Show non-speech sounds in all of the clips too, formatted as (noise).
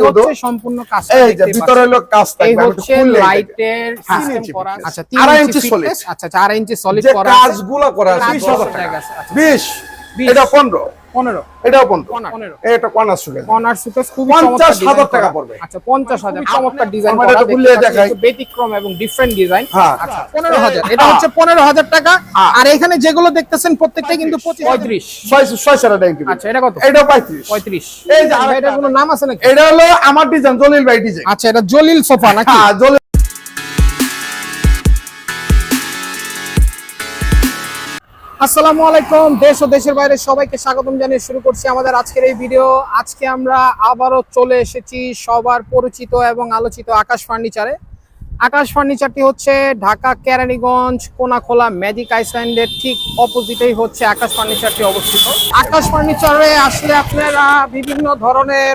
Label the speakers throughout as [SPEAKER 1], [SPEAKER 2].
[SPEAKER 1] হচ্ছে সম্পূর্ণ কাজ
[SPEAKER 2] এই যে ভিতরে হলো কাজ থাকবে আমি
[SPEAKER 1] হচ্ছে লাইটের
[SPEAKER 2] হ্যাঁ,
[SPEAKER 1] সিস্টেম
[SPEAKER 2] ইঞ্চি
[SPEAKER 1] করা আচ্ছা 3
[SPEAKER 2] ইঞ্চি
[SPEAKER 1] ইঞ্চি আচ্ছা 4 ইঞ্চি সলিড করা আছে।
[SPEAKER 2] কাজগুলো করা আছে
[SPEAKER 1] কাজ
[SPEAKER 2] 20 টাকা।
[SPEAKER 1] টাকা আছে, আচ্ছা।
[SPEAKER 2] 20 এটা 15
[SPEAKER 1] 15
[SPEAKER 2] এটাও
[SPEAKER 1] পনেরো।
[SPEAKER 2] এটা কর্নার সুগে
[SPEAKER 1] কর্নার সুকেস খুবই
[SPEAKER 2] 50,000
[SPEAKER 1] চমৎকার
[SPEAKER 2] টাকা পড়বে।
[SPEAKER 1] আচ্ছা 50000 চমৎকার ডিজাইন
[SPEAKER 2] আমার
[SPEAKER 1] করা।
[SPEAKER 2] এটা
[SPEAKER 1] দেখতে
[SPEAKER 2] খুলে
[SPEAKER 1] পাচ্ছেন,
[SPEAKER 2] দেখাই।
[SPEAKER 1] একটু ব্যতিক্রম এবং ডিফারেন্ট ডিজাইন
[SPEAKER 2] হ্যাঁ।
[SPEAKER 1] 15000 এটা হচ্ছে 15000 টাকা। আর এখানে যেগুলো দেখতেছেন প্রত্যেকটাই কিন্তু 35
[SPEAKER 2] ছয় ছয় সারা টাকা
[SPEAKER 1] আচ্ছা এটা কত?
[SPEAKER 2] এটা 35
[SPEAKER 1] 35
[SPEAKER 2] এই যে
[SPEAKER 1] ভাই, কোনো নাম আছে নাকি?
[SPEAKER 2] এটা হলো আমার ডিজাইন জলিল ভাই ডিজাইন
[SPEAKER 1] আচ্ছা এটা জলিল সোফা নাকি?
[SPEAKER 2] হ্যাঁ জলিল
[SPEAKER 1] আসসালামু আলাইকুম, দেশ ও দেশের বাইরে সবাইকে স্বাগতম জানিয়ে শুরু করছি আমাদের আজকের এই ভিডিও। আজকে আমরা আবারও চলে এসেছি সবার পরিচিত এবং আলোচিত আকাশ ফার্নিচারে। আকাশ ফার্নিচারটি হচ্ছে ঢাকা, কেরানীগঞ্জ, কোনাখোলা, ম্যাজিক আইসল্যান্ডের ঠিক অপোজিটেই হচ্ছে আকাশ ফার্নিচারটি অবস্থিত। আকাশ ফার্নিচারে আসলে আপনারা বিভিন্ন ধরনের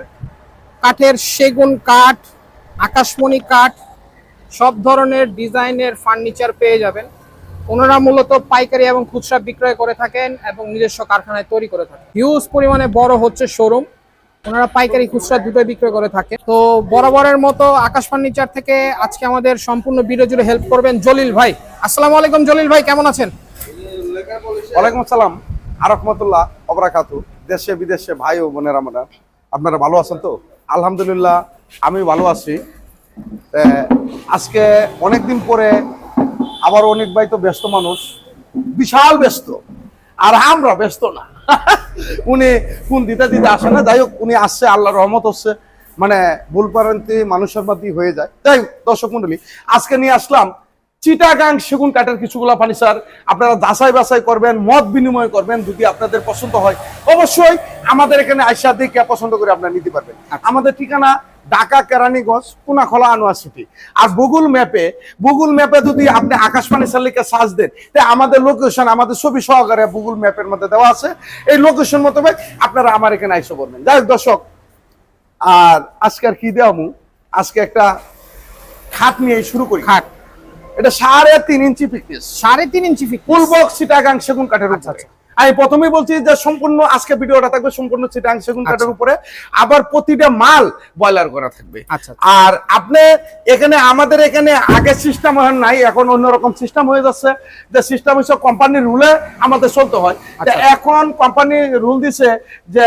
[SPEAKER 1] কাঠের সেগুন কাঠ, আকাশমণি কাঠ, সব ধরনের ডিজাইনের ফার্নিচার পেয়ে যাবেন। ওনারা মূলত পাইকারি এবং খুচরা বিক্রয় করে থাকেন এবং নিজস্ব কারখানায় তৈরি করে থাকেন। হিউজ পরিমাণে বড় হচ্ছে শোরুম ওনারা পাইকারি খুচরা দুটোই বিক্রয় করে থাকে। তো বরাবরের মতো আকাশ ফার্নিচার থেকে আজকে আমাদের সম্পূর্ণ ভিডিও জুড়ে হেল্প করবেন জলিল ভাই। আসসালামু আলাইকুম জলিল ভাই, কেমন আছেন?
[SPEAKER 2] ওয়ালাইকুম আসসালাম। আরহামতুল্লাহ অবরাকাতু, দেশে বিদেশে ভাই ও বোনেরা আমরা আপনারা ভালো আছেন তো? আলহামদুলিল্লাহ আমি ভালো আছি। আজকে অনেকদিন পরে আবার অনেক ভাই তো ব্যস্ত মানুষ বিশাল ব্যস্ত। আর আমরা ব্যস্ত না। (laughs) উনি কোন দিতে দিতে আসে না। যাই হোক উনি আসছে আল্লাহ রহমত হচ্ছে। মানে ভুল পারান্তি মানুষের মধ্যে হয়ে যায়। যাই হোক দর্শক মন্ডলী আজকে নিয়ে আসলাম চিটাগাং সেগুন কাঠের কিছুগুলা ফার্নিচার। আপনারা যাচাই বাছাই করবেন মত বিনিময় করবেন। যদি আপনাদের পছন্দ হয় অবশ্যই আমাদের এখানে আইসা দেখে পছন্দ করে আপনারা নিতে পারবেন। আমাদের ঠিকানা ঢাকা কেরানীগঞ্জ পুনাখোলা আনোয়ার সিটি। আর গুগল ম্যাপে গুগল ম্যাপে যদি আপনি আকাশ ফার্নিচার লিখে সার্চ দেন তাই আমাদের লোকেশন আমাদের ছবি সহকারে গুগল ম্যাপের মধ্যে দেওয়া আছে। এই লোকেশন মোতাবেক আপনারা আমার এখানে আইসা করবেন যাই হোক দর্শক আর আজকে আর কি দেওয়া আজকে একটা খাট নিয়ে শুরু করি।
[SPEAKER 1] খাট।
[SPEAKER 2] এটা সাড়ে তিন ইঞ্চি পিকনেস
[SPEAKER 1] সাড়ে তিন inch feet
[SPEAKER 2] full box Chittagong সেগুন কাঠের উপরে। আমি প্রথমেই বলছি যে সম্পূর্ণ আজকে ভিডিওটা থাকবে সম্পূর্ণ চিটাগাং সেগুন কাঠের উপরে। আবার প্রতিটা মাল বয়লার করা থাকবে।
[SPEAKER 1] আচ্ছা।
[SPEAKER 2] আর আপনি এখানে আমাদের এখানে আগে সিস্টেম হয় নাই এখন অন্যরকম সিস্টেম হয়ে যাচ্ছে। যে সিস্টেম হচ্ছে কোম্পানির রুলে আমাদের চলতে হয়।
[SPEAKER 1] আচ্ছা।
[SPEAKER 2] এখন কোম্পানি রুল দিছে যে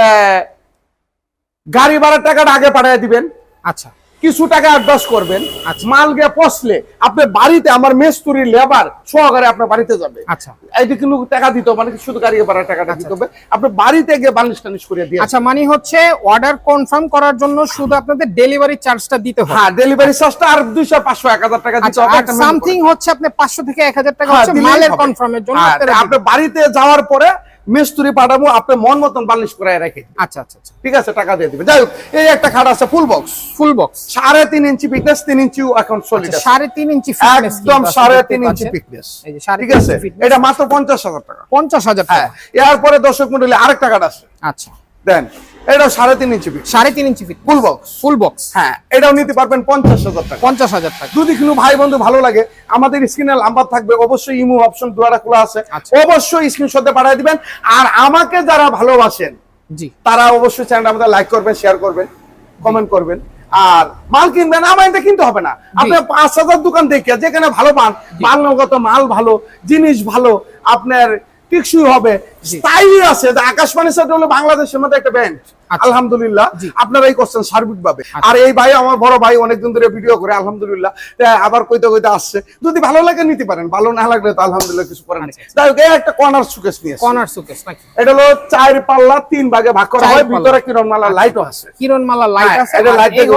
[SPEAKER 2] গাড়ি ভাড়ার টাকাটা আগে পাঠিয়ে দিবেন।
[SPEAKER 1] আচ্ছা।
[SPEAKER 2] কিছু টাকা অ্যাডভান্স করবেন।
[SPEAKER 1] আচ্ছা।
[SPEAKER 2] মাল গিয়ে পচলে আপনি বাড়িতে আমার মেস্তুরি লেবার সহকারে আপনার বাড়িতে যাবে।
[SPEAKER 1] আচ্ছা।
[SPEAKER 2] এইটা কিন্তু টাকা দিতে মানে শুধু গাড়ি ভাড়া টাকাটা দিতে হবে। আপনি বাড়িতে গিয়ে বার্নিশ টানিশ করে দিয়ে
[SPEAKER 1] আচ্ছা মানে হচ্ছে অর্ডার কনফার্ম করার জন্য শুধু আপনাদের ডেলিভারি চার্জটা দিতে হবে।
[SPEAKER 2] হ্যাঁ ডেলিভারি চার্জটা আর দুইশো পাঁচশো এক হাজার টাকা দিতে
[SPEAKER 1] আচ্ছা
[SPEAKER 2] হবে
[SPEAKER 1] সামথিং হচ্ছে আপনি 500 থেকে 1000 টাকা
[SPEAKER 2] হ্যাঁ,
[SPEAKER 1] হচ্ছে মালের কনফার্মের জন্য
[SPEAKER 2] হ্যাঁ, আপনি বাড়িতে যাওয়ার পরে মিস্ত্রি পাঠাবো আপনি মন মতন বার্নিশ করে রেখে।
[SPEAKER 1] আচ্ছা আচ্ছা আচ্ছা।
[SPEAKER 2] ঠিক আছে টাকা দিয়ে দিবেন। যাই হোক এই একটা খাট আছে ফুল বক্স
[SPEAKER 1] ফুল বক্স
[SPEAKER 2] সাড়ে তিন ইঞ্চি ফিটনেস তিন ইঞ্চি এখন সলিড
[SPEAKER 1] আচ্ছা, সাড়ে তিন ইঞ্চি
[SPEAKER 2] একদম সাড়ে তিন ইঞ্চি ফিটনেস
[SPEAKER 1] এই যে
[SPEAKER 2] ঠিক আছে এটা মাত্র পঞ্চাশ হাজার টাকা।
[SPEAKER 1] পঞ্চাশ হাজার
[SPEAKER 2] হ্যাঁ
[SPEAKER 1] টাকা
[SPEAKER 2] এরপরে দর্শক মন্ডলী আরেকটা খাট আছে।
[SPEAKER 1] আচ্ছা।
[SPEAKER 2] দেন। এটাও সাড়ে তিন ইঞ্চি পিক
[SPEAKER 1] সাড়ে তিন inch feet
[SPEAKER 2] full box
[SPEAKER 1] full box
[SPEAKER 2] হ্যাঁ এটাও নিতে পারবেন পঞ্চাশ হাজার টাকা।
[SPEAKER 1] পঞ্চাশ হাজার টাকা।
[SPEAKER 2] যদি কোনো ভাই বন্ধু ভালো লাগে আমাদের স্ক্রিনে নাম্বার থাকবে অবশ্যই ইমো অপশন দুয়ারা খোলা আছে।
[SPEAKER 1] আচ্ছা।
[SPEAKER 2] অবশ্যই স্ক্রিনশটে পাঠিয়ে দিবেন। আর আমাকে যারা ভালোবাসেন
[SPEAKER 1] জি।
[SPEAKER 2] তারা অবশ্যই চ্যানেল আমাদের লাইক করবেন শেয়ার করবেন কমেন্ট করবেন। আর মাল কিনবেন আমার এটা কিনতে হবে না। আপনি পাঁচ হাজার দোকান দেখে যেখানে ভালো পান মালগত মাল ভালো জিনিস ভালো আপনার টিকসই হবে স্থায়ী আছে। যে আকাশবাণী হলো বাংলাদেশের মধ্যে একটা ব্যাংক
[SPEAKER 1] আচ্ছা।
[SPEAKER 2] আলহামদুলিল্লাহ। আপনারাই করছেন সার্বিক ভাবে
[SPEAKER 1] আচ্ছা।
[SPEAKER 2] আর এই ভাই আমার বড় ভাই অনেকদিন ধরে ভিডিও করে আলহামদুলিল্লাহ। আবার কইতে কইতে আসছে। যদি ভালো লাগে নিতে পারেন ভালো না লাগলে তো আলহামদুলিল্লাহ কিছু করেন
[SPEAKER 1] আচ্ছা,
[SPEAKER 2] যাই হোক একটা কর্নার সুকেস নিয়ে
[SPEAKER 1] কর্নার সুকেস
[SPEAKER 2] এটা হলো চার পাল্লা তিন ভাগে ভাগ করা হয়। ভিতরে কিরণমালা লাইটও আছে।
[SPEAKER 1] কিরণমালা লাইট
[SPEAKER 2] হ্যাঁ,
[SPEAKER 1] আছে।
[SPEAKER 2] এটা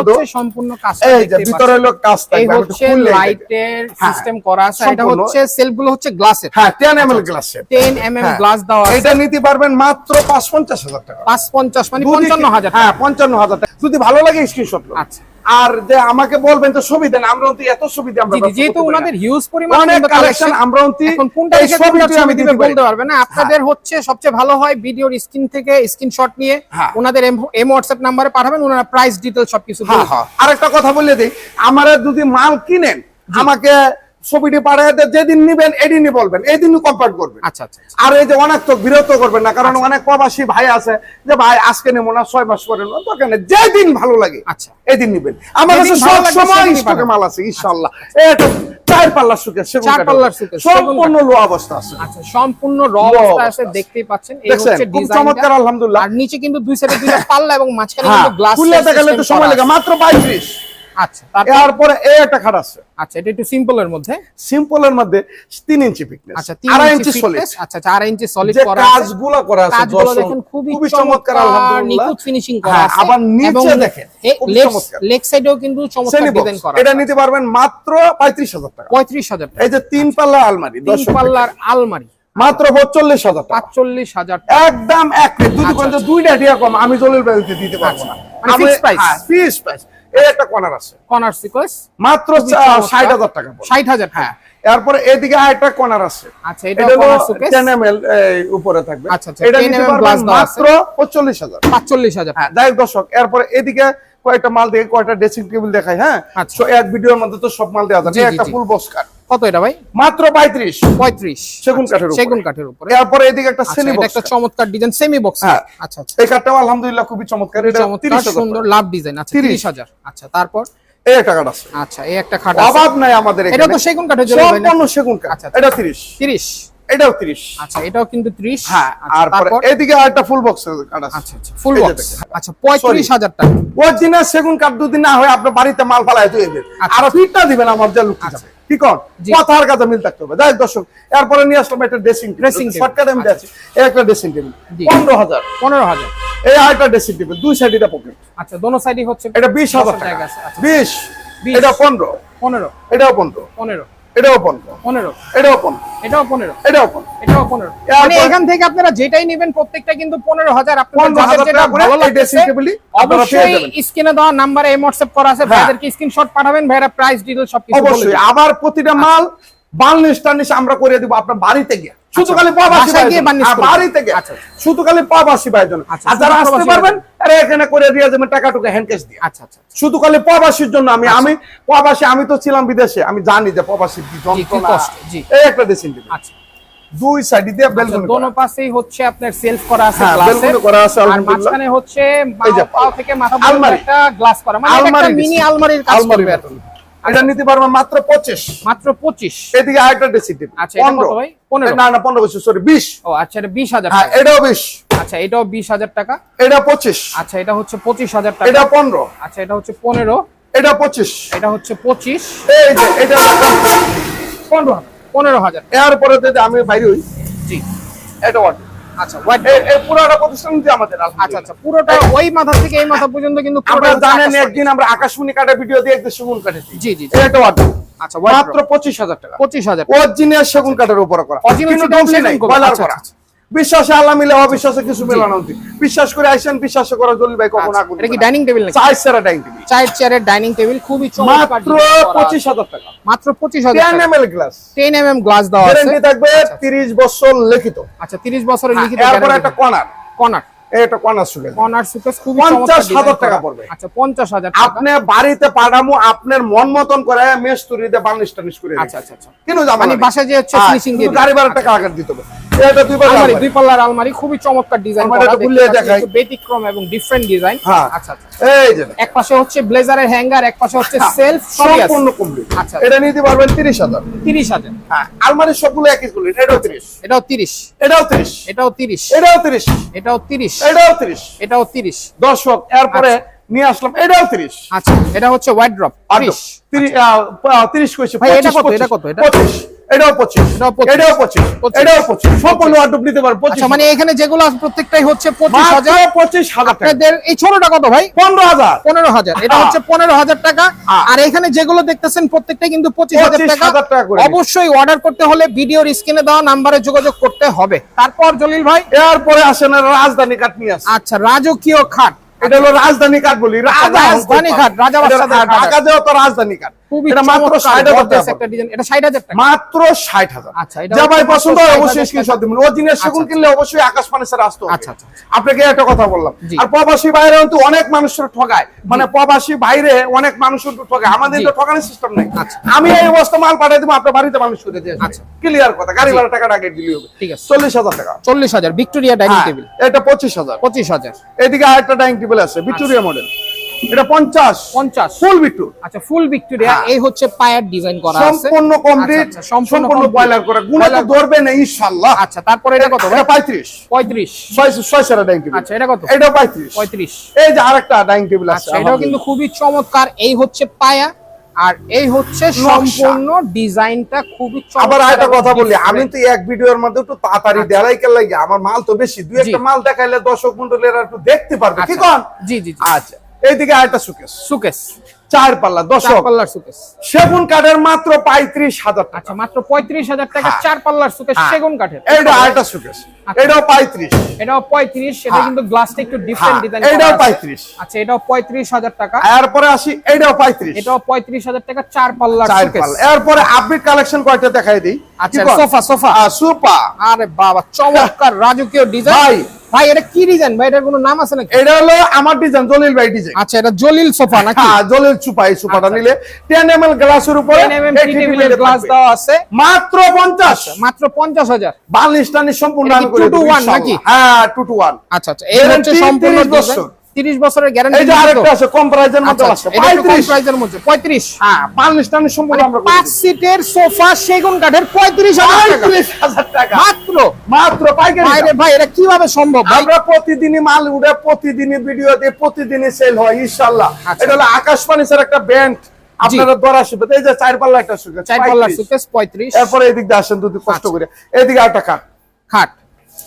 [SPEAKER 2] তো।
[SPEAKER 1] হচ্ছে সম্পূর্ণ কাজ
[SPEAKER 2] এই যে ভিতরে হলো কাজ
[SPEAKER 1] এই হচ্ছে লাইটের
[SPEAKER 2] হ্যাঁ,
[SPEAKER 1] সিস্টেম করা আছে। এটা। হচ্ছে সেলফগুলো হচ্ছে গ্লাসের
[SPEAKER 2] হ্যাঁ টেন এম এল গ্লাসের
[SPEAKER 1] 10 এমএম গ্লাস দেওয়া
[SPEAKER 2] এটা নিতে পারবেন মাত্র পাঁচ পঞ্চাশ হাজার টাকা।
[SPEAKER 1] 550 মানে
[SPEAKER 2] দুদিকে-
[SPEAKER 1] 55000
[SPEAKER 2] হ্যাঁ পঞ্চান্ন হাজার টাকা। যদি ভালো লাগে স্ক্রিনশট
[SPEAKER 1] আচ্ছা।
[SPEAKER 2] আর যে আমাকে বলবেন তো ছবি দেন আমরা এত ছবি দিই আমরা
[SPEAKER 1] যেহেতু। ওনাদের হিউজ পরিমাণ
[SPEAKER 2] অনেক কালেকশন আমরা
[SPEAKER 1] এখন কোনটা রেখে
[SPEAKER 2] ছবিটা আমি দিতে
[SPEAKER 1] বলতে পারবে না। আপনাদের হচ্ছে সবচেয়ে ভালো হয় ভিডিওর স্ক্রিন থেকে স্ক্রিনশট নিয়ে
[SPEAKER 2] হ্যাঁ।
[SPEAKER 1] ওনাদের এম হোয়াটসঅ্যাপ নাম্বারে পাঠাবেন ওনারা প্রাইস ডিটেল সবকিছু
[SPEAKER 2] হ্যাঁ হ্যাঁ। আরেকটা কথা বলে দিই। আমারা যদি মাল কিনেন আমাকে ছবিটি দিয়ে যেদিন নিবেন এদিনই বলবেন এদিনই কম্পার্ট করবেন।
[SPEAKER 1] আচ্ছা আচ্ছা আচ্ছা।
[SPEAKER 2] আর এই যে অনেক তো বিরত করবেন না কারণ অনেক প্রবাসী ভাই আছে যে ভাই আজকে নেব না ছয় মাস পরে নেব। দরকার নেই যেদিন ভালো লাগে
[SPEAKER 1] আচ্ছা।
[SPEAKER 2] এদিন নিবেন। আমার কাছে সব সময় স্টকে মাল আছে ইনশাআল্লাহ। এটা চার পাল্লার সুকে
[SPEAKER 1] চার। পাল্লার
[SPEAKER 2] সম্পূর্ণ লো অবস্থা আছে।
[SPEAKER 1] আচ্ছা সম্পূর্ণ র অবস্থা আছে দেখতেই পাচ্ছেন। এই হচ্ছে
[SPEAKER 2] চমৎকার আলহামদুলিল্লাহ।
[SPEAKER 1] আর নিচে কিন্তু দুই সাইডে দুইটা পাল্লা এবং মাঝখানে
[SPEAKER 2] হ্যাঁ
[SPEAKER 1] কিন্তু গ্লাস
[SPEAKER 2] খুললে দেখালে তো সময় লাগে মাত্র পঁয়ত্রিশ
[SPEAKER 1] আচ্ছা তারপর
[SPEAKER 2] এই একটা খাট আছে।
[SPEAKER 1] আচ্ছা এটা একটু সিম্পলের মধ্যে।
[SPEAKER 2] সিম্পলের মধ্যে তিন ইঞ্চি ফিটনেস
[SPEAKER 1] আচ্ছা তিন ইঞ্চি
[SPEAKER 2] ইঞ্চি সলিড
[SPEAKER 1] আচ্ছা আচ্ছা ইঞ্চি সলিড করা আছে।
[SPEAKER 2] কাজগুলো করা আছে
[SPEAKER 1] কাজগুলো দেখেন খুবই
[SPEAKER 2] খুবই
[SPEAKER 1] চমৎকার
[SPEAKER 2] চমৎকার আলহামদুলিল্লাহ।
[SPEAKER 1] নিখুঁত ফিনিশিং করা আছে।
[SPEAKER 2] আবার নিচে দেখেন,
[SPEAKER 1] লেগ- সাইডেও কিন্তু চমৎকার ডিজাইন করা
[SPEAKER 2] এটা নিতে পারবেন মাত্র পঁয়ত্রিশ হাজার টাকা।
[SPEAKER 1] পঁয়ত্রিশ হাজার টাকা।
[SPEAKER 2] এই যে তিন পাল্লা আলমারি
[SPEAKER 1] তিন
[SPEAKER 2] দর্শক
[SPEAKER 1] পাল্লার আলমারি।
[SPEAKER 2] মাত্র বচল্লিশ হাজার
[SPEAKER 1] পাঁচচল্লিশ হাজার
[SPEAKER 2] একদম এক রেট যদি কোন দুইটা টিয়া কম আমি জলিল দিতে পারব না। এই একটা কর্নার আছে।
[SPEAKER 1] কর্নার সিকোয়েন্স
[SPEAKER 2] মাত্র ষাট হাজার টাকা
[SPEAKER 1] 60000 হ্যাঁ।
[SPEAKER 2] এরপরে এদিকে আরেকটা কর্নার আছে।
[SPEAKER 1] আচ্ছা এটা কর্নার সুকেস
[SPEAKER 2] 10 ml উপরে থাকবে।
[SPEAKER 1] আচ্ছা, আচ্ছা,
[SPEAKER 2] এটা
[SPEAKER 1] 10
[SPEAKER 2] নিতে পারবেন। মাত্র 45000
[SPEAKER 1] পাঁচচল্লিশ হাজার।
[SPEAKER 2] হ্যাঁ। যাই দর্শক এরপরে এদিকে কয়টা মাল দেখে কয়টা ড্রেসিং টেবিল দেখায় হ্যাঁ?
[SPEAKER 1] আচ্ছা।
[SPEAKER 2] এক ভিডিওর মধ্যে তো সব মাল দেওয়া
[SPEAKER 1] জি,
[SPEAKER 2] একটা। ফুল বক্স
[SPEAKER 1] কত এটা ভাই?
[SPEAKER 2] মাত্র 35
[SPEAKER 1] পঁয়ত্রিশ।
[SPEAKER 2] সেগুন কাঠের উপরে।
[SPEAKER 1] সেগুন কাঠের উপরে।
[SPEAKER 2] এরপরে এদিকে একটা
[SPEAKER 1] আচ্ছা,
[SPEAKER 2] সেমি বক্স
[SPEAKER 1] একটা চমৎকার ডিজাইন সেমি বক্স। আচ্ছা আচ্ছা।
[SPEAKER 2] এই কাঠটাও আলহামদুলিল্লাহ খুবই চমৎকার। এটা 30000
[SPEAKER 1] সুন্দর লাভ ডিজাইন আচ্ছা
[SPEAKER 2] 30
[SPEAKER 1] তিরিশ হাজার। আচ্ছা তারপর?
[SPEAKER 2] এই একটা কাঠ আছে।
[SPEAKER 1] আচ্ছা এই একটা খাট আছে।
[SPEAKER 2] অভাব নাই আমাদের
[SPEAKER 1] এটা তো সেগুন কাঠের জন্য
[SPEAKER 2] সম্পূর্ণ সেগুন কাঠ।
[SPEAKER 1] আচ্ছা, আচ্ছা।
[SPEAKER 2] এটা 30
[SPEAKER 1] তিরিশ।
[SPEAKER 2] এটাও 30
[SPEAKER 1] আচ্ছা এটাও কিন্তু ত্রিশ।
[SPEAKER 2] হ্যাঁ
[SPEAKER 1] আচ্ছা,
[SPEAKER 2] আর
[SPEAKER 1] তারপর?
[SPEAKER 2] এদিকে আরেকটা ফুল বক্স আছে।
[SPEAKER 1] আচ্ছা আচ্ছা ফুল বক্স আচ্ছা পঁয়ত্রিশ হাজার টাকা।
[SPEAKER 2] অরিজিনাল সেগুন কাঠ যদি না হয় আপনার বাড়িতে মাল ফালায় দেবেন
[SPEAKER 1] আচ্ছা।
[SPEAKER 2] আর ফিটটা দিবেন আমার যা লুক
[SPEAKER 1] আচ্ছা।
[SPEAKER 2] কি কর?
[SPEAKER 1] জি।
[SPEAKER 2] কথার কাছে মিল থাকতে হবে। যাই দর্শক এরপরে নিয়ে আসলাম একটা ড্রেসিং
[SPEAKER 1] ড্রেসিং।
[SPEAKER 2] শর্টকাট আমি যাচ্ছি এই একটা ড্রেসিং টেবিল পনেরো হাজার।
[SPEAKER 1] পনেরো হাজার।
[SPEAKER 2] এই আরেকটা ড্রেসিং টেবিল দুই সাইড এটা পকেট
[SPEAKER 1] আচ্ছা দোনো সাইডই হচ্ছে
[SPEAKER 2] এটা বিশ হাজার টাকা।
[SPEAKER 1] আচ্ছা।
[SPEAKER 2] বিশ। এটা পনেরো।
[SPEAKER 1] পনেরো।
[SPEAKER 2] এটাও পনেরো।
[SPEAKER 1] পনেরো।
[SPEAKER 2] এটাও পনেরো।
[SPEAKER 1] পনেরো।
[SPEAKER 2] এটাও পনেরো।
[SPEAKER 1] এটাও পনেরো।
[SPEAKER 2] এটাও পনেরো।
[SPEAKER 1] এটাও পনেরো। মানে এখান থেকে আপনারা যেটাই নেবেন প্রত্যেকটা কিন্তু পনেরো হাজার অবশ্যই
[SPEAKER 2] যাবেন।
[SPEAKER 1] স্ক্রিনে দেওয়া নাম্বারে এই হোয়াটসঅ্যাপ করা আছে
[SPEAKER 2] হ্যাঁ।
[SPEAKER 1] ভাইদেরকে স্ক্রিনশট পাঠাবেন ভাইরা প্রাইস ডিটেল সবকিছু
[SPEAKER 2] অবশ্যই। আবার প্রতিটা মাল বার্নিশ টার্নিশ আমরা করে দিব আপনার বাড়িতে গিয়ে। প্রবাসী
[SPEAKER 1] গিয়ে আচ্ছা।
[SPEAKER 2] প্রবাসী ভাইয়ের জন্য
[SPEAKER 1] আচ্ছা,
[SPEAKER 2] আর যারা আসতে পারবেন আরে এখানে করে দিয়ে যাবেন টাকা টুকা হ্যান্ড ক্যাশ দিয়ে।
[SPEAKER 1] আচ্ছা আচ্ছা
[SPEAKER 2] শুধু প্রবাসীর জন্য আমি আমি প্রবাসী আমি তো ছিলাম বিদেশে। আমি জানি যে প্রবাসী যন্ত্রণা। এই একটা ড্রেসিং টেবিল
[SPEAKER 1] আচ্ছা।
[SPEAKER 2] দুই সাইড দিয়ে
[SPEAKER 1] আচ্ছা,
[SPEAKER 2] বেলকনি
[SPEAKER 1] দোনো পাশেই হচ্ছে আপনার সেলফ করা আছে
[SPEAKER 2] হ্যাঁ, বেলকনি করা আছে,
[SPEAKER 1] আর মাঝখানে হচ্ছে পা- থেকে মাথা পর্যন্ত
[SPEAKER 2] আলমারি।
[SPEAKER 1] একটা গ্লাস করা। মানে একটা
[SPEAKER 2] আলমারি
[SPEAKER 1] মিনি আলমারির কাজ করবে আর কি।
[SPEAKER 2] এটা নিতে পারবেন মাত্র পঁচিশ।
[SPEAKER 1] মাত্র পঁচিশ।
[SPEAKER 2] এদিকে আরেকটা
[SPEAKER 1] আচ্ছা, পনেরো?
[SPEAKER 2] না না পনেরো বছর সরি বিশ।
[SPEAKER 1] ও আচ্ছা এটা বিশ হাজার
[SPEAKER 2] হ্যাঁ এটাও বিশ।
[SPEAKER 1] আচ্ছা এটাও বিশ হাজার টাকা?
[SPEAKER 2] এটা পঁচিশ।
[SPEAKER 1] আচ্ছা এটা হচ্ছে পঁচিশ হাজার টাকা।
[SPEAKER 2] এটা পনেরো।
[SPEAKER 1] আচ্ছা এটা হচ্ছে পনেরো।
[SPEAKER 2] এটা পঁচিশ।
[SPEAKER 1] এটা হচ্ছে পঁচিশ।
[SPEAKER 2] এই যে এটা পনেরো।
[SPEAKER 1] পনেরো হাজার।
[SPEAKER 2] এরপরে যদি আমি বাইরে হই
[SPEAKER 1] জি।
[SPEAKER 2] এটা
[SPEAKER 1] আচ্ছা
[SPEAKER 2] এই এই পুরোটা প্রতিষ্ঠান দিয়ে আমাদের
[SPEAKER 1] আচ্ছা আচ্ছা পুরোটা ওই মাথা থেকে এই মাথা পর্যন্ত কিন্তু
[SPEAKER 2] জানেন একদিন আমরা আকাশমণি কাটা ভিডিও দিয়ে একদিন সেগুন কাটেছি
[SPEAKER 1] জি জি
[SPEAKER 2] এটা
[SPEAKER 1] আচ্ছা
[SPEAKER 2] মাত্র পঁচিশ হাজার টাকা।
[SPEAKER 1] পঁচিশ হাজার
[SPEAKER 2] অরিজিনাল সেগুন কাঠের উপর করা।
[SPEAKER 1] আচ্ছা, আচ্ছা,
[SPEAKER 2] বিশ্বাসে আল্লাহ মিলে অবিশ্বাসে কিছু মেলানো উচিত। বিশ্বাস করে আইসেন বিশ্বাস করে জলি ভাই কখন
[SPEAKER 1] আচ্ছা,
[SPEAKER 2] আগুন
[SPEAKER 1] এটা কি ডাইনিং টেবিল নাকি?
[SPEAKER 2] চাই সেরা ডাইনিং টেবিল
[SPEAKER 1] চায়ের চেয়ারের ডাইনিং টেবিল খুবই চমৎকার
[SPEAKER 2] মাত্র
[SPEAKER 1] design করা
[SPEAKER 2] পঁচিশ
[SPEAKER 1] আছে।
[SPEAKER 2] হাজার টাকা।
[SPEAKER 1] মাত্র পঁচিশ হাজার
[SPEAKER 2] ten M glass
[SPEAKER 1] ten M M glass দেওয়া আছে।
[SPEAKER 2] গ্যারান্টি থাকবে তিরিশ বছর লিখিত।
[SPEAKER 1] আচ্ছা তিরিশ বছরের লিখিত
[SPEAKER 2] এরপরে একটা কর্নার
[SPEAKER 1] কর্নার
[SPEAKER 2] এটা কর্নার সুগে
[SPEAKER 1] কর্নার সুকেস খুবই
[SPEAKER 2] পঞ্চাশ
[SPEAKER 1] চমৎকার
[SPEAKER 2] হাজার
[SPEAKER 1] design
[SPEAKER 2] টাকা পড়বে।
[SPEAKER 1] আচ্ছা পঞ্চাশ হাজার টাকা।
[SPEAKER 2] আপনি বাড়িতে পাঠামো আপনার মন মতন করে মেস তুরিতে বার্নিশ টার্নিশ করে
[SPEAKER 1] আচ্ছা আচ্ছা আচ্ছা।
[SPEAKER 2] কিন্তু
[SPEAKER 1] মানে বাসায় যে হচ্ছে finishing দিয়ে
[SPEAKER 2] গাড়ি ভাড়া টাকা আগে দিতে হবে। এটা দুই বার
[SPEAKER 1] আলমারি দুই পাল্লার আলমারি খুবই চমৎকার ডিজাইন করা।
[SPEAKER 2] খুলে দেখাই।
[SPEAKER 1] ব্যতিক্রম এবং ডিফারেন্ট ডিজাইন
[SPEAKER 2] হ্যাঁ।
[SPEAKER 1] আচ্ছা আচ্ছা
[SPEAKER 2] এই যে।
[SPEAKER 1] এক পাশে হচ্ছে ব্লেজারের হ্যাঙ্গার এক পাশে হচ্ছে সেলফ
[SPEAKER 2] সম্পূর্ণ কমপ্লিট
[SPEAKER 1] আচ্ছা।
[SPEAKER 2] এটা নিতে পারবেন হ্যাঁ আলমারির সবগুলো একই গুলো এটাও তিরিশ।
[SPEAKER 1] এটাও তিরিশ।
[SPEAKER 2] এটাও তিরিশ।
[SPEAKER 1] এটাও তিরিশ।
[SPEAKER 2] এটাও তিরিশ।
[SPEAKER 1] এটাও তিরিশ।
[SPEAKER 2] এটাও তিরিশ।
[SPEAKER 1] এটাও তিরিশ।
[SPEAKER 2] দর্শক এরপরে নিয়ে আসলাম এটাও তিরিশ।
[SPEAKER 1] আচ্ছা এটা হচ্ছে হোয়াইট ড্রপ তিরিশ।
[SPEAKER 2] তিরিশ আহ, আহ, তিরিশ কইছে
[SPEAKER 1] ভাই, এটা কত? এটা কত? এটা?
[SPEAKER 2] পঁচিশ। এটাও
[SPEAKER 1] এটাও।
[SPEAKER 2] এটাও সম্পূর্ণ নিতে
[SPEAKER 1] আচ্ছা মানে এখানে যেগুলো আছে প্রত্যেকটাই হচ্ছে
[SPEAKER 2] টাকা।
[SPEAKER 1] আপনাদের এই ছোটটা কত ভাই?
[SPEAKER 2] পনেরো হাজার।
[SPEAKER 1] পনেরো হাজার। এটা। হচ্ছে পনেরো হাজার টাকা। আর এখানে যেগুলো দেখতেছেন প্রত্যেকটাই কিন্তু
[SPEAKER 2] 25,000
[SPEAKER 1] টাকা।
[SPEAKER 2] টাকা
[SPEAKER 1] অবশ্যই অর্ডার করতে হলে ভিডিওর স্ক্রিনে দেওয়া নাম্বারে যোগাযোগ করতে হবে। তারপর জলিল ভাই?
[SPEAKER 2] এরপরে আসেন রাজধানী কাঠ নিয়ে আসেন।
[SPEAKER 1] আচ্ছা রাজকীয় খাট
[SPEAKER 2] এটা হলো রাজধানী কাঠ বলি রাজা
[SPEAKER 1] রাজধানী খাট, রাজা
[SPEAKER 2] ঢাকা দেওয়া তো রাজধানী কাঠ এটা মাত্র টাকা।
[SPEAKER 1] একটা ডিজাইন এটা 60000 টাকা।
[SPEAKER 2] মাত্র ষাট হাজার।
[SPEAKER 1] আচ্ছা, এটা
[SPEAKER 2] যা ভাই পছন্দ হয় অবশ্যই স্ক্রিনশট দিবেন। অরিজিনাল সেগুন
[SPEAKER 1] আচ্ছা,
[SPEAKER 2] কিনলে অবশ্যই আকাশ ফার্নিচার আসতো
[SPEAKER 1] আচ্ছা, আচ্ছা,
[SPEAKER 2] আপনাকে একটা কথা বললাম। আর প্রবাসী বাইরে কিন্তু অনেক মানুষের ঠকায় মানে প্রবাসী বাইরে অনেক মানুষের ঠকায় আমাদের তো ঠকানোর সিস্টেম নেই।
[SPEAKER 1] আচ্ছা।
[SPEAKER 2] আমি এই অবস্থা মাল পাঠিয়ে দেবো আপনার বাড়িতে মানুষ করে দিয়ে
[SPEAKER 1] আচ্ছা।
[SPEAKER 2] ক্লিয়ার কথা। গাড়ি। ভাড়া টাকা দিলে হবে।
[SPEAKER 1] ঠিক আছে।
[SPEAKER 2] চল্লিশ হাজার টাকা।
[SPEAKER 1] 40000 ভিক্টোরিয়া ডাইনিং টেবিল
[SPEAKER 2] এটা পঁচিশ হাজার।
[SPEAKER 1] 25000
[SPEAKER 2] এদিকে আরেকটা ডাইনিং টেবিল আছে ভিক্টোরিয়া মডেল এটা পঞ্চাশ।
[SPEAKER 1] 50
[SPEAKER 2] ফুল বিট্টু
[SPEAKER 1] আচ্ছা ফুল ভিক্টোরিয়া। এই হচ্ছে পায়ার ডিজাইন করা আছে।
[SPEAKER 2] সম্পূর্ণ কমপ্লিট
[SPEAKER 1] আচ্ছা, আচ্ছা, সম্পূর্ণ
[SPEAKER 2] বয়লার করে। গুণে তো ধরবে না ইনশাআল্লাহ।
[SPEAKER 1] আচ্ছা তারপরে এটা কত?
[SPEAKER 2] এটা পঁয়ত্রিশ।
[SPEAKER 1] 35
[SPEAKER 2] ছয় ছয় সেরা ডাইনিং টেবিল
[SPEAKER 1] আচ্ছা এটা কত?
[SPEAKER 2] এটা পঁয়ত্রিশ।
[SPEAKER 1] 35
[SPEAKER 2] এই যে আরেকটা ডাইনিং টেবিল আছে
[SPEAKER 1] আচ্ছা এটাও কিন্তু খুবই চমৎকার। এই হচ্ছে পায়া আর এই হচ্ছে সম্পূর্ণ ডিজাইনটা খুবই চমৎকার।
[SPEAKER 2] আবার আরেকটা কথা বলি আমি তো এক ভিডিওর মধ্যে একটু তাড়াতাড়ি
[SPEAKER 1] আচ্ছা।
[SPEAKER 2] দেড়াই কে লাগে আমার মাল তো বেশি। দুই একটা মাল দেখাইলে দর্শক মন্ডলেরা একটু দেখতে পারবে। ঠিক
[SPEAKER 1] জি জি।
[SPEAKER 2] আচ্ছা। এইদিকে আরেকটা সুকেস
[SPEAKER 1] সুকেস
[SPEAKER 2] চার পাল্লা দর্শক।
[SPEAKER 1] পাল্লার সুকেস
[SPEAKER 2] সেগুন কাঠের মাত্র পঁয়ত্রিশ হাজার টাকা।
[SPEAKER 1] আচ্ছা মাত্র পঁয়ত্রিশ হাজার টাকা
[SPEAKER 2] হ্যাঁ।
[SPEAKER 1] চার পাল্লার সুকেস
[SPEAKER 2] হ্যাঁ।
[SPEAKER 1] সেগুন কাঠের।
[SPEAKER 2] এইটা আরেকটা সুকেস
[SPEAKER 1] আচ্ছা।
[SPEAKER 2] এটাও পঁয়ত্রিশ।
[SPEAKER 1] এটাও পঁয়ত্রিশ সেটা
[SPEAKER 2] হ্যাঁ।
[SPEAKER 1] কিন্তু গ্লাসটা একটু ডিফারেন্ট ডিজাইন
[SPEAKER 2] এটাও 35
[SPEAKER 1] আচ্ছা এটাও পঁয়ত্রিশ হাজার টাকা।
[SPEAKER 2] এরপরে আসি এটাও পঁয়ত্রিশ।
[SPEAKER 1] এটাও পঁয়ত্রিশ হাজার টাকা চার পাল্লার সুকেস
[SPEAKER 2] এরপরে আপডেট কালেকশন কয়টা দেখাই দিই?
[SPEAKER 1] আচ্ছা সোফা সোফা।
[SPEAKER 2] সুপা
[SPEAKER 1] আরে বাবা চমৎকার রাজকীয় ডিজাইন
[SPEAKER 2] ভাই।
[SPEAKER 1] এটা কি ডিজাইন ভাই এটার কোনো নাম আছে নাকি
[SPEAKER 2] এটা হলো আমার ডিজাইন জলিল ভাই ডিজাইন
[SPEAKER 1] আচ্ছা এটা জলিল সোফা নাকি
[SPEAKER 2] হ্যাঁ জলিল সোফা এই সোফাটা
[SPEAKER 1] আচ্ছা।
[SPEAKER 2] নিলে গ্লাসের উপরে
[SPEAKER 1] 10 mm
[SPEAKER 2] 80
[SPEAKER 1] টেবিলের
[SPEAKER 2] mm
[SPEAKER 1] গ্লাস। দেওয়া আছে
[SPEAKER 2] মাত্র পঞ্চাশ
[SPEAKER 1] মাত্র পঞ্চাশ হাজার
[SPEAKER 2] বালিশ টানি সম্পূর্ণ আমি করে
[SPEAKER 1] নাকি?
[SPEAKER 2] হ্যাঁ টু টু ওয়ান
[SPEAKER 1] আচ্ছা আচ্ছা এই হচ্ছে সম্পূর্ণ
[SPEAKER 2] বছর।
[SPEAKER 1] তিরিশ বছরের গ্যারান্টি
[SPEAKER 2] এই যে আরেকটা আছে কম প্রাইজের মধ্যে আছে
[SPEAKER 1] এটা একটু কম
[SPEAKER 2] পঁয়ত্রিশ।
[SPEAKER 1] প্রাইজের মধ্যে পঁয়ত্রিশ।
[SPEAKER 2] হ্যাঁ বালিশ টানি সম্পূর্ণ আমরা
[SPEAKER 1] পাঁচ সিটের সোফা সেগুন কাঠের পঁয়ত্রিশ হাজার টাকা। মাত্র?
[SPEAKER 2] মাত্র পাইকারি।
[SPEAKER 1] ভাই এটা কীভাবে সম্ভব? ভাই
[SPEAKER 2] আমরা প্রতিদিনই মাল উড়ে প্রতিদিনই ভিডিও দিয়ে প্রতিদিনই সেল হয় ইনশাআল্লাহ।
[SPEAKER 1] আচ্ছা।
[SPEAKER 2] এটা হলো আকাশ ফার্নিচার একটা ব্যান্ড আপনারা দরা শিখবে এই যে চার পাল্লা একটা সুখে
[SPEAKER 1] চার পাল্লার সুকেস পঁয়ত্রিশ।
[SPEAKER 2] এরপরে এদিক দিয়ে আসেন যদি কষ্ট
[SPEAKER 1] আচ্ছা।
[SPEAKER 2] করে। এদিকে একটা কাঠ
[SPEAKER 1] খাট।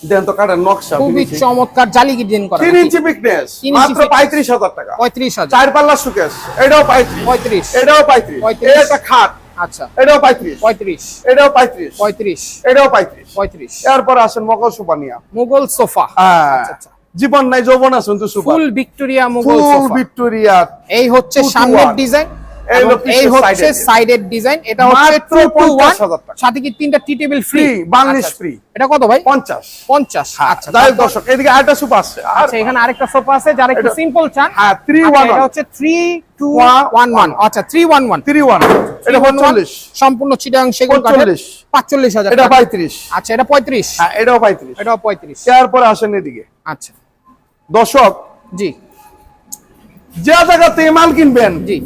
[SPEAKER 2] দেন তো কাঠের নকশা
[SPEAKER 1] খুবই চমৎকার জালি ডিজাইন করা?
[SPEAKER 2] তিন ইঞ্চি বিকনেস মাত্র
[SPEAKER 1] thickness।
[SPEAKER 2] পঁয়ত্রিশ হাজার টাকা।
[SPEAKER 1] পঁয়ত্রিশ হাজার।
[SPEAKER 2] চার পাল্লা সুকেশ এটাও পঁয়ত্রিশ।
[SPEAKER 1] পঁয়ত্রিশ।
[SPEAKER 2] এটাও পঁয়ত্রিশ।
[SPEAKER 1] পঁয়ত্রিশ।
[SPEAKER 2] এই একটা খাট।
[SPEAKER 1] আচ্ছা।
[SPEAKER 2] এটাও পঁয়ত্রিশ।
[SPEAKER 1] পঁয়ত্রিশ।
[SPEAKER 2] এটাও পঁয়ত্রিশ।
[SPEAKER 1] পঁয়ত্রিশ।
[SPEAKER 2] এটাও পঁয়ত্রিশ।
[SPEAKER 1] পঁয়ত্রিশ।
[SPEAKER 2] এরপর আসেন মকল সুপানিয়া।
[SPEAKER 1] মুঘল সোফা। আচ্ছা, আচ্ছা।
[SPEAKER 2] জীবন নাই যৌবন আছেন তো super.
[SPEAKER 1] Full Victoria Mughal
[SPEAKER 2] full Victoria.
[SPEAKER 1] এই হচ্ছে সামনের ডিজাইন
[SPEAKER 2] এই
[SPEAKER 1] হচ্ছে সাইডের ডিজাইন এটা হচ্ছে
[SPEAKER 2] মাত্র
[SPEAKER 1] 2 to 1
[SPEAKER 2] 50,000 টাকা।
[SPEAKER 1] সাথে কি তিনটা tea table free
[SPEAKER 2] Free, varnish
[SPEAKER 1] এটা কত ভাই?
[SPEAKER 2] পঞ্চাশ।
[SPEAKER 1] 50
[SPEAKER 2] হ্যাঁ,
[SPEAKER 1] আচ্ছা
[SPEAKER 2] যাই দর্শক এদিকে আরেকটা সুপ আছে
[SPEAKER 1] আচ্ছা এখানে আরেকটা সোফা আছে যারা একটু
[SPEAKER 2] এটা-
[SPEAKER 1] সিম্পল চান।
[SPEAKER 2] হ্যাঁ, three
[SPEAKER 1] আচ্ছা, এটা
[SPEAKER 2] one।
[SPEAKER 1] হচ্ছে 3 2
[SPEAKER 2] One,
[SPEAKER 1] 1 1 আচ্ছা 3 1 1
[SPEAKER 2] থ্রি ওয়ান এটা পঁয়তাল্লিশ।
[SPEAKER 1] সম্পূর্ণ চিটাং সেগুন কাঠের
[SPEAKER 2] 45
[SPEAKER 1] 45000
[SPEAKER 2] এটা
[SPEAKER 1] টাকা।
[SPEAKER 2] পঁয়ত্রিশ।
[SPEAKER 1] আচ্ছা এটা 35
[SPEAKER 2] হ্যাঁ এটাও
[SPEAKER 1] এটাও 35
[SPEAKER 2] আসেন এদিকে।
[SPEAKER 1] আচ্ছা।
[SPEAKER 2] দর্শক
[SPEAKER 1] জি।
[SPEAKER 2] যে জায়গাতে মাল কিনবেন
[SPEAKER 1] জি।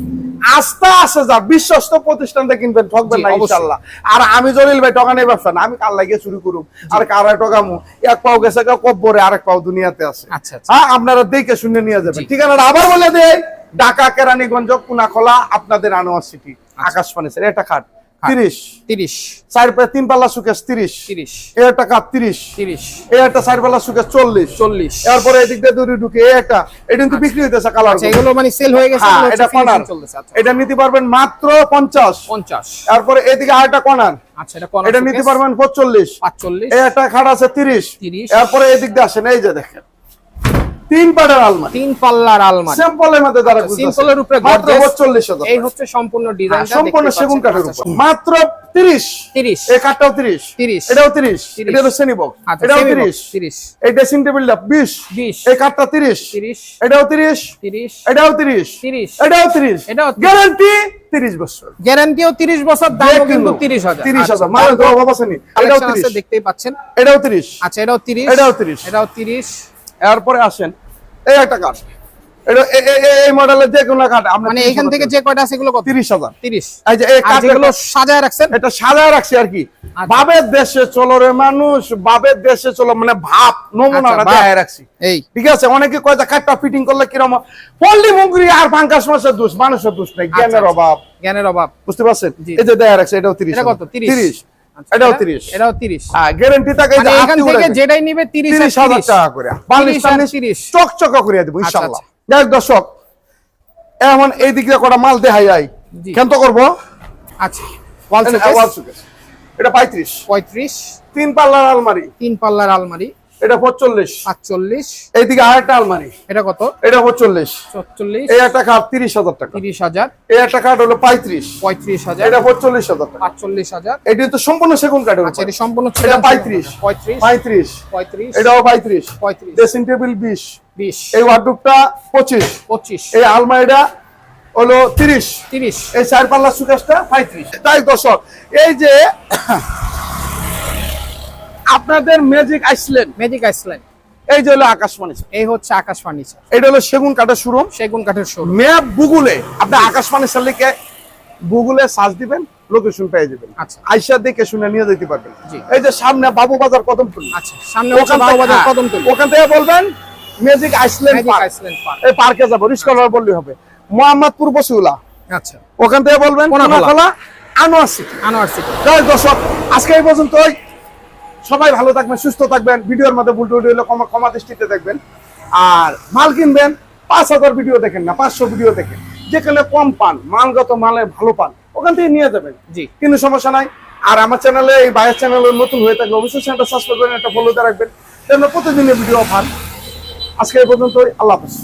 [SPEAKER 2] আস্থা আছে যা বিশ্বস্ত প্রতিষ্ঠান থেকে কিনবেন ঠকবেন না
[SPEAKER 1] ইনশাল্লাহ।
[SPEAKER 2] ইনশাআল্লাহ আর আমি জলিল ভাই ঠকানোর ব্যবসা না আমি কাল লাগিয়ে শুরু করুম? আর কারা টকামু এক পাও গেছে কব্বরে আরেক পাও দুনিয়াতে আছে।
[SPEAKER 1] আচ্ছা, আচ্ছা।
[SPEAKER 2] হ্যাঁ আপনারা দেখে শুনে নিয়ে যাবেন। ঠিকানাটা আবার বলে দেয় ঢাকা কেরানীগঞ্জ কুনাখোলা আপনাদের আনোয়ার সিটি আকাশ স্যার এটা খাট। তিরিশ।
[SPEAKER 1] 30
[SPEAKER 2] চার তিন পাল্লা সুকেশ তিরিশ।
[SPEAKER 1] 30
[SPEAKER 2] এর একটা কাপ তিরিশ।
[SPEAKER 1] 30
[SPEAKER 2] একটা চার পাল্লা সুকেশ চল্লিশ।
[SPEAKER 1] 40
[SPEAKER 2] এরপরে এদিক দিয়ে দূরে ঢুকে একটা এটা কিন্তু বিক্রি হইতেছে কালার
[SPEAKER 1] আচ্ছা এগুলো মানে সেল হয়ে গেছে
[SPEAKER 2] হ্যাঁ এটা
[SPEAKER 1] আচ্ছা।
[SPEAKER 2] এটা নিতে পারবেন মাত্র পঞ্চাশ।
[SPEAKER 1] 50
[SPEAKER 2] তারপরে এদিকে আরেকটা
[SPEAKER 1] আচ্ছা এটা
[SPEAKER 2] নিতে পারবেন পঁচল্লিশ।
[SPEAKER 1] 45
[SPEAKER 2] এই একটা খাট আছে তিরিশ।
[SPEAKER 1] 30
[SPEAKER 2] এরপরে এদিক দিয়ে আসেন এই যে দেখেন। তিন আলমারি।
[SPEAKER 1] তিন পাল্লার আলমারি।
[SPEAKER 2] সিম্পলের মধ্যে দ্বারা
[SPEAKER 1] উপরে
[SPEAKER 2] মাত্র
[SPEAKER 1] gorgeous। এই হচ্ছে সম্পূর্ণ
[SPEAKER 2] সম্পূর্ণ সেগুন কাঠের উপর। মাত্র তিরিশ।
[SPEAKER 1] 30
[SPEAKER 2] এই কাঠটাও তিরিশ।
[SPEAKER 1] 30
[SPEAKER 2] এটাও
[SPEAKER 1] 30
[SPEAKER 2] এটা হলো শ্রেণি বক্স এটাও
[SPEAKER 1] semi box,
[SPEAKER 2] তিরিশ।
[SPEAKER 1] 30
[SPEAKER 2] এই ড্রেসিং টেবিলটা বিশ।
[SPEAKER 1] 20
[SPEAKER 2] এই কাঠটা তিরিশ।
[SPEAKER 1] 30
[SPEAKER 2] এটাও তিরিশ।
[SPEAKER 1] 30
[SPEAKER 2] এটাও তিরিশ।
[SPEAKER 1] 30
[SPEAKER 2] এটাও তিরিশ।
[SPEAKER 1] এটাও 30
[SPEAKER 2] গ্যারান্টি তিরিশ বছর।
[SPEAKER 1] গ্যারান্টিও 30 বছর দামও কিন্তু 30000
[SPEAKER 2] তিরিশ হাজার। মানে এটাও তিরিশ
[SPEAKER 1] আছে দেখতেই পাচ্ছেন।
[SPEAKER 2] এটাও তিরিশ।
[SPEAKER 1] আচ্ছা এটাও 30
[SPEAKER 2] এটাও 30
[SPEAKER 1] এটাও 30
[SPEAKER 2] এরপরে আসেন এই একটা কাঠ। এটা এ- এ- এ- এই মডেলের যে কোনো কাঠ
[SPEAKER 1] মানে এখান থেকে যে কয়টা আছে এগুলো কত?
[SPEAKER 2] তিরিশ হাজার।
[SPEAKER 1] 30
[SPEAKER 2] এই যে এই
[SPEAKER 1] আর সাজায় রাখছেন?
[SPEAKER 2] এটা সাজায় রাখছি আর কি।
[SPEAKER 1] আচ্ছা।
[SPEAKER 2] দেশে চলো রে মানুষ বাবের দেশে চলো মানে ভাব নমুনাটা
[SPEAKER 1] আচ্ছা।
[SPEAKER 2] দেখায় রাখছি।
[SPEAKER 1] এই।
[SPEAKER 2] ঠিক আছে অনেকে কয় যে কাঠটা ফিটিং করলে কিরম পল্লি মুগরি আর পাঙ্কাশ মাসের দোষ মানুষের দোষ নেই জ্ঞানের
[SPEAKER 1] আচ্ছা,
[SPEAKER 2] অভাব।
[SPEAKER 1] জ্ঞানের অভাব।
[SPEAKER 2] বুঝতে পারছেন? এই যে দেখা রাখছে এটাও তিরিশ
[SPEAKER 1] এটা কত? 30
[SPEAKER 2] তিরিশ।
[SPEAKER 1] আচ্ছা,
[SPEAKER 2] এটাও
[SPEAKER 1] এটা-
[SPEAKER 2] তিরিশ।
[SPEAKER 1] এটাও 30
[SPEAKER 2] হ্যাঁ গ্যারেন্টি থাকে
[SPEAKER 1] এখান থেকে যেটাই নিবে 30 আর
[SPEAKER 2] তিরিশ হাজার
[SPEAKER 1] 30
[SPEAKER 2] টাকা করে। বাল্লিশ
[SPEAKER 1] 30 30
[SPEAKER 2] চকচকা করে দেবো ইনশাল্লাহ। দর্শক এখন এই দিকে কটা মাল দেখাই যাই
[SPEAKER 1] জি।
[SPEAKER 2] কেন তো করব?
[SPEAKER 1] আচ্ছা। ওয়াল
[SPEAKER 2] showcase। এটা পঁয়ত্রিশ।
[SPEAKER 1] 35
[SPEAKER 2] তিন পাল্লার আলমারি।
[SPEAKER 1] তিন পাল্লার আলমারি।
[SPEAKER 2] এটা পঁচল্লিশ
[SPEAKER 1] পাঁচচল্লিশ
[SPEAKER 2] এইদিকে আরেকটা আলমারি।
[SPEAKER 1] এটা কত?
[SPEAKER 2] এটা পঁচল্লিশ
[SPEAKER 1] চল্লিশ
[SPEAKER 2] এই একটা তিরিশ হাজার টাকা।
[SPEAKER 1] তিরিশ হাজার।
[SPEAKER 2] এই একটা খাট হলো পঁয়ত্রিশ।
[SPEAKER 1] পঁয়ত্রিশ হাজার।
[SPEAKER 2] এটা পঁচল্লিশ হাজার টাকা।
[SPEAKER 1] পাঁচচল্লিশ হাজার।
[SPEAKER 2] এটি তো সম্পূর্ণ সেগুন কাঠের
[SPEAKER 1] আচ্ছা
[SPEAKER 2] উপরে।
[SPEAKER 1] এটা সম্পূর্ণ
[SPEAKER 2] এটা পঁয়ত্রিশ।
[SPEAKER 1] পঁয়ত্রিশ।
[SPEAKER 2] পঁয়ত্রিশ।
[SPEAKER 1] পঁয়ত্রিশ।
[SPEAKER 2] এটাও পঁয়ত্রিশ।
[SPEAKER 1] পঁয়ত্রিশ।
[SPEAKER 2] ড্রেসিং টেবিল বিশ।
[SPEAKER 1] বিশ।
[SPEAKER 2] এই ওয়ার্ডরোবটা পঁচিশ।
[SPEAKER 1] পঁচিশ।
[SPEAKER 2] এই আলমারিটা হলো তিরিশ।
[SPEAKER 1] তিরিশ।
[SPEAKER 2] এই চার পাল্লা সুকেশটা পঁয়ত্রিশ। তাই দর্শক এই যে আপনাদের ম্যাজিক আইসল্যান্ড
[SPEAKER 1] ম্যাজিক আইসল্যান্ড
[SPEAKER 2] এই যে হলো আকাশবাণী
[SPEAKER 1] এই হচ্ছে আকাশ ফার্নিচার
[SPEAKER 2] এটা হলো সেগুন কাঠের শোরুম
[SPEAKER 1] সেগুন কাঠের শোরুম
[SPEAKER 2] ম্যাপ গুগলে আপনি আকাশবাণী লিখে গুগলে সার্চ দিবেন লোকেশন পেয়ে যাবেন।
[SPEAKER 1] আচ্ছা।
[SPEAKER 2] আইসা দেখে শুনে নিয়ে যেতে পারবেন। এই যে সামনে বাবু বাজার কদমপুর
[SPEAKER 1] আচ্ছা সামনে হচ্ছে বাবুবাজার কদমতলী
[SPEAKER 2] ওখান থেকে বলবেন magic island park
[SPEAKER 1] island park
[SPEAKER 2] এই পার্কে যাব রিস্কলার বললেই হবে। মোহাম্মদপুর বসিউলা।
[SPEAKER 1] আচ্ছা।
[SPEAKER 2] ওখান থেকে বলবেন
[SPEAKER 1] কোনাখলা।
[SPEAKER 2] আনোয়ার সিটি
[SPEAKER 1] আনোয়ার সিটি
[SPEAKER 2] দর্শক আজকে এই পর্যন্তই। সবাই ভালো থাকবেন সুস্থ থাকবেন। ভিডিওর মধ্যে ভুল টুটি হলে ক্ষমা ক্ষমা দৃষ্টিতে দেখবেন। আর মাল কিনবেন পাঁচ হাজার ভিডিও দেখেন না পাঁচশো ভিডিও দেখেন। যেখানে কম পান মালগত মালে ভালো পান ওখান থেকে নিয়ে যাবেন।
[SPEAKER 1] জি।
[SPEAKER 2] কিন্তু সমস্যা নাই। আর আমার চ্যানেলে এই বাইরের চ্যানেলে নতুন হয়ে থাকলে অবশ্যই চ্যানেলটা সাবস্ক্রাইব করেন একটা ফলোতে রাখবেন। যেন প্রতিদিনের ভিডিও পান। আজকে এই পর্যন্তই আল্লাহ হাফেজ।